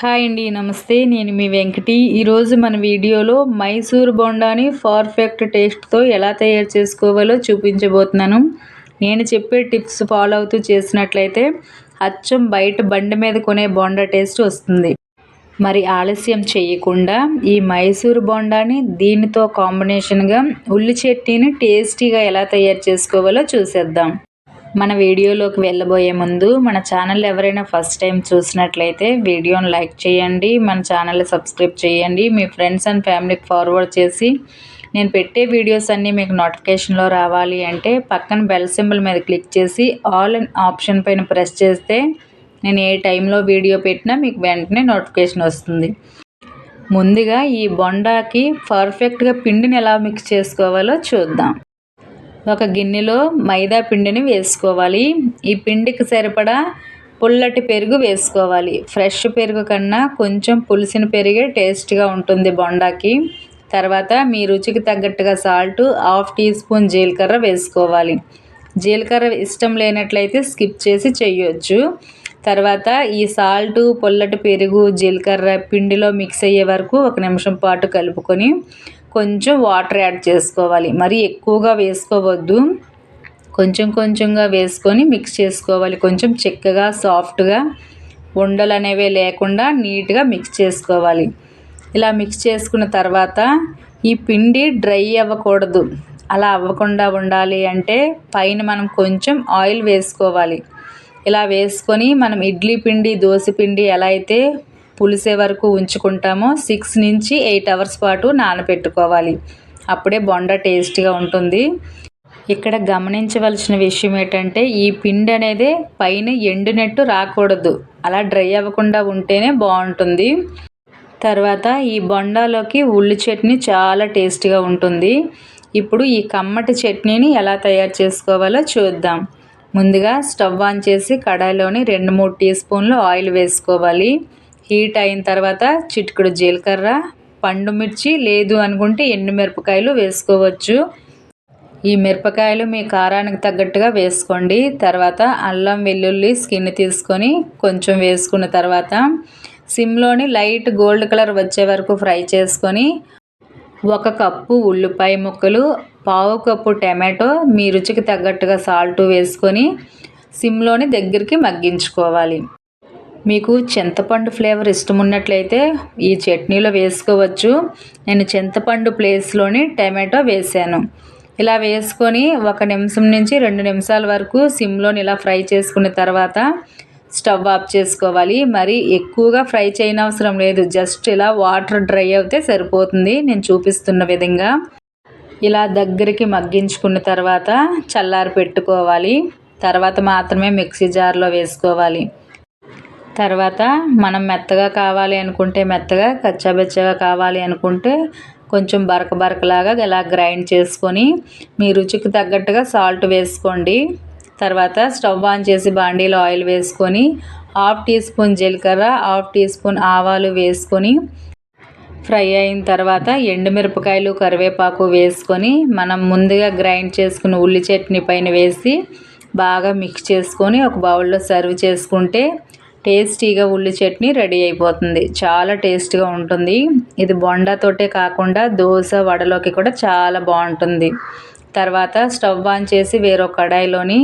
Hi అండి నమస్తే. నేను మీ వెంకటి. ఈరోజు మన వీడియోలో మైసూర్ బొండాని పర్ఫెక్ట్ టేస్ట్తో ఎలా తయారు చేసుకోవాలో చూపించబోతున్నాను. నేను చెప్పే టిప్స్ ఫాలో అవుతూ చేసినట్లయితే అచ్చం బయట బండి మీద కొనే బొండా టేస్ట్ వస్తుంది. మరి ఆలస్యం చేయకుండా ఈ మైసూర్ బొండాని దీనితో కాంబినేషన్గా ఉల్లి చట్నీని టేస్టీగా ఎలా తయారు చేసుకోవాలో చూసేద్దాం. మన వీడియోలోకి వెళ్ళబోయే ముందు మన ఛానల్ ఎవరైనా ఫస్ట్ టైం చూసినట్లయితే వీడియోని లైక్ చేయండి మన ఛానల్ని సబ్స్క్రైబ్ చేయండి మీ ఫ్రెండ్స్ అండ్ ఫ్యామిలీకి ఫార్వర్డ్ చేసి నేను పెట్టే వీడియోస్ అన్నీ మీకు నోటిఫికేషన్లో రావాలి అంటే పక్కన బెల్ సింబల్ మీద క్లిక్ చేసి ఆల్ అండ్ ఆప్షన్ పైన ప్రెస్ చేస్తే నేను ఏ టైంలో వీడియో పెట్టినా మీకు వెంటనే నోటిఫికేషన్ వస్తుంది. ముందుగా ఈ బొండాకి పర్ఫెక్ట్గా పిండిని ఎలా మిక్స్ చేసుకోవాలో చూద్దాం. ఒక గిన్నెలో మైదా పిండిని వేసుకోవాలి. ఈ పిండికి సరిపడా పుల్లటి పెరుగు వేసుకోవాలి. ఫ్రెష్ పెరుగు కన్నా కొంచెం పులిసిన పెరిగే టేస్ట్గా ఉంటుంది బొండాకి. తర్వాత మీ రుచికి తగ్గట్టుగా సాల్ట్ హాఫ్ టీ స్పూన్ జీలకర్ర వేసుకోవాలి. జీలకర్ర ఇష్టం లేనట్లయితే స్కిప్ చేసి చేయొచ్చు. తర్వాత ఈ సాల్ట్ పొల్లటి పెరుగు జీలకర్ర పిండిలో మిక్స్ అయ్యే వరకు ఒక నిమిషం పాటు కలుపుకొని కొంచెం వాటర్ యాడ్ చేసుకోవాలి. మరి ఎక్కువగా వేసుకోవద్దు. కొంచెం కొంచెంగా వేసుకొని మిక్స్ చేసుకోవాలి. కొంచెం చెక్కగా సాఫ్ట్గా ఉండలు అనేవి లేకుండా నీట్గా మిక్స్ చేసుకోవాలి. ఇలా మిక్స్ చేసుకున్న తర్వాత ఈ పిండి డ్రై అవ్వకూడదు. అలా అవ్వకుండా ఉండాలి అంటే పైన మనం కొంచెం ఆయిల్ వేసుకోవాలి. ఇలా వేసుకొని మనం ఇడ్లీ పిండి దోశ పిండి ఎలా అయితే పులిసే వరకు ఉంచుకుంటామో సిక్స్ నుంచి ఎయిట్ అవర్స్ పాటు నానబెట్టుకోవాలి అప్పుడే బొండ టేస్ట్గా ఉంటుంది. ఇక్కడ గమనించవలసిన విషయం ఏంటంటే ఈ పిండి అనేది పైన ఎండినట్టు రాకూడదు. అలా డ్రై అవ్వకుండా ఉంటేనే బాగుంటుంది. తర్వాత ఈ బొండాలోకి ఉల్లి చట్నీ చాలా టేస్ట్గా ఉంటుంది. ఇప్పుడు ఈ కమ్మటి చట్నీని ఎలా తయారు చేసుకోవాలో చూద్దాం. ముందుగా స్టవ్ ఆన్ చేసి కడాయిలోని రెండు మూడు టీ స్పూన్లు ఆయిల్ వేసుకోవాలి. హీట్ అయిన తర్వాత చిటికెడు జీలకర్ర పండు మిర్చి లేదు అనుకుంటే ఎండు మిరపకాయలు వేసుకోవచ్చు. ఈ మిరపకాయలు మీ కారానికి తగ్గట్టుగా వేసుకోండి. తర్వాత అల్లం వెల్లుల్లి స్కిన్ తీసుకొని కొంచెం వేసుకున్న తర్వాత సిమ్లోని లైట్ గోల్డ్ కలర్ వచ్చే వరకు ఫ్రై చేసుకొని ఒక కప్పు ఉల్లిపాయ ముక్కలు పావు కప్పు టమాటో మీ రుచికి తగ్గట్టుగా సాల్ట్ వేసుకొని సిమ్లోని దగ్గరికి మగ్గించుకోవాలి. మీకు చింతపండు ఫ్లేవర్ ఇష్టం ఉన్నట్లయితే ఈ చట్నీలో వేసుకోవచ్చు. నేను చింతపండు ప్లేస్లోని టమాటో వేసాను. ఇలా వేసుకొని ఒక నిమిషం నుంచి రెండు నిమిషాల వరకు సిమ్లోని ఇలా ఫ్రై చేసుకున్న తర్వాత స్టవ్ ఆఫ్ చేసుకోవాలి. మరి ఎక్కువగా ఫ్రై చేయనవసరం లేదు. జస్ట్ ఇలా వాటర్ డ్రై అయితే సరిపోతుంది. నేను చూపిస్తున్న విధంగా ఇలా దగ్గరికి మగ్గించుకున్న తర్వాత చల్లారి పెట్టుకోవాలి. తర్వాత మాత్రమే మిక్సీ జార్లో వేసుకోవాలి. తర్వాత మనం మెత్తగా కావాలి అనుకుంటే మెత్తగా కచ్చాబెచ్చగా కావాలి అనుకుంటే కొంచెం బరక బరకలాగా ఇలా గ్రైండ్ చేసుకొని మీ రుచికి తగ్గట్టుగా సాల్ట్ వేసుకోండి. తర్వాత స్టవ్ ఆన్ చేసి బాండీలో ఆయిల్ వేసుకొని హాఫ్ టీ స్పూన్ జీలకర్ర హాఫ్ టీ స్పూన్ ఆవాలు వేసుకొని ఫ్రై అయిన తర్వాత ఎండుమిరపకాయలు కరివేపాకు వేసుకొని మనం ముందుగా గ్రైండ్ చేసుకున్న ఉల్లి చట్నీ పైన వేసి బాగా మిక్స్ చేసుకొని ఒక బౌల్లో సర్వ్ చేసుకుంటే టేస్టీగా ఉల్లి చట్నీ రెడీ అయిపోతుంది. చాలా టేస్ట్గా ఉంటుంది. ఇది బొండాతోటే కాకుండా దోశ వడలోకి కూడా చాలా బాగుంటుంది. తర్వాత స్టవ్ ఆన్ చేసి వేరొక కడాయిలోని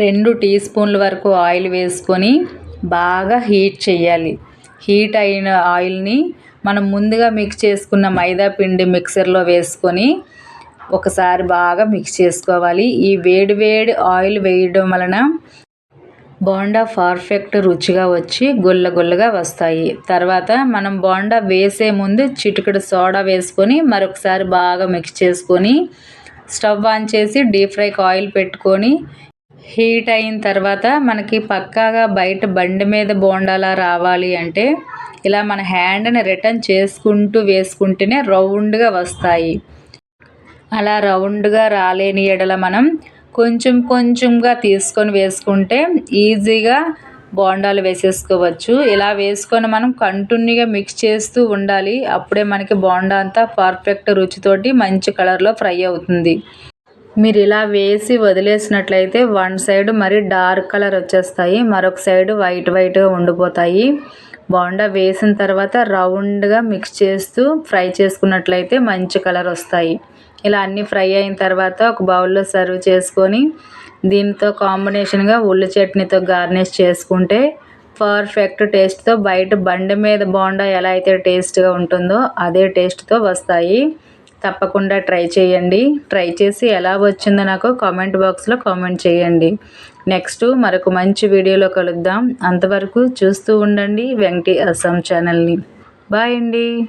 రెండు టీ స్పూన్ల వరకు ఆయిల్ వేసుకొని బాగా హీట్ చేయాలి. హీట్ అయిన ఆయిల్ని మనం ముందుగా మిక్స్ చేసుకున్న మైదా పిండి మిక్సర్లో వేసుకొని ఒకసారి బాగా మిక్స్ చేసుకోవాలి. ఈ వేడి వేడి ఆయిల్ వేయడం వలన బోండా పర్ఫెక్ట్ రుచిగా వచ్చి గుల్ల గుల్లగా వస్తాయి. తర్వాత మనం బోండా వేసే ముందు చిటికెడు సోడా వేసుకొని మరొకసారి బాగా మిక్స్ చేసుకొని స్టవ్ ఆన్ చేసి డీప్ ఫ్రైకి ఆయిల్ పెట్టుకొని హీట్ అయిన తర్వాత మనకి పక్కాగా బయట బండి మీద బోండాలా రావాలి అంటే ఇలా మన హ్యాండ్ని రిటర్న్ చేసుకుంటూ వేసుకుంటేనే రౌండ్గా వస్తాయి. అలా రౌండ్గా రాలేని ఎడల మనం కొంచెం కొంచెంగా తీసుకొని వేసుకుంటే ఈజీగా బోండాలు వేసేసుకోవచ్చు. ఇలా వేసుకొని మనం కంటిన్యూగా మిక్స్ చేస్తూ ఉండాలి. అప్పుడే మనకి బోండా అంతా పర్ఫెక్ట్ రుచితోటి మంచి కలర్లో ఫ్రై అవుతుంది. మీరు ఇలా వేసి వదిలేసినట్లయితే వన్ సైడ్ మరి డార్క్ కలర్ వచ్చేస్తాయి. మరొక సైడ్ వైట్ వైట్గా ఉండిపోతాయి. బోండా వేసిన తర్వాత రౌండ్గా మిక్స్ చేస్తూ ఫ్రై చేసుకున్నట్లయితే మంచి కలర్ వస్తాయి. ఇలా అన్నీ ఫ్రై అయిన తర్వాత ఒక బౌల్లో సర్వ్ చేసుకొని దీంతో కాంబినేషన్గా ఉల్లి చట్నీతో గార్నిష్ చేసుకుంటే పర్ఫెక్ట్ టేస్ట్తో బయట బండి మీద బోండా ఎలా అయితే టేస్ట్గా ఉంటుందో అదే టేస్ట్తో వస్తాయి. తప్పకుండా ట్రై చేయండి. ట్రై చేసి ఎలా వచ్చిందో నాకు కామెంట్ బాక్స్లో కామెంట్ చేయండి. నెక్స్ట్ మరొక మంచి వీడియోలో కలుద్దాం. అంతవరకు చూస్తూ ఉండండి వెంకటి అస్సాం ఛానల్ని. బాయ్ అండి.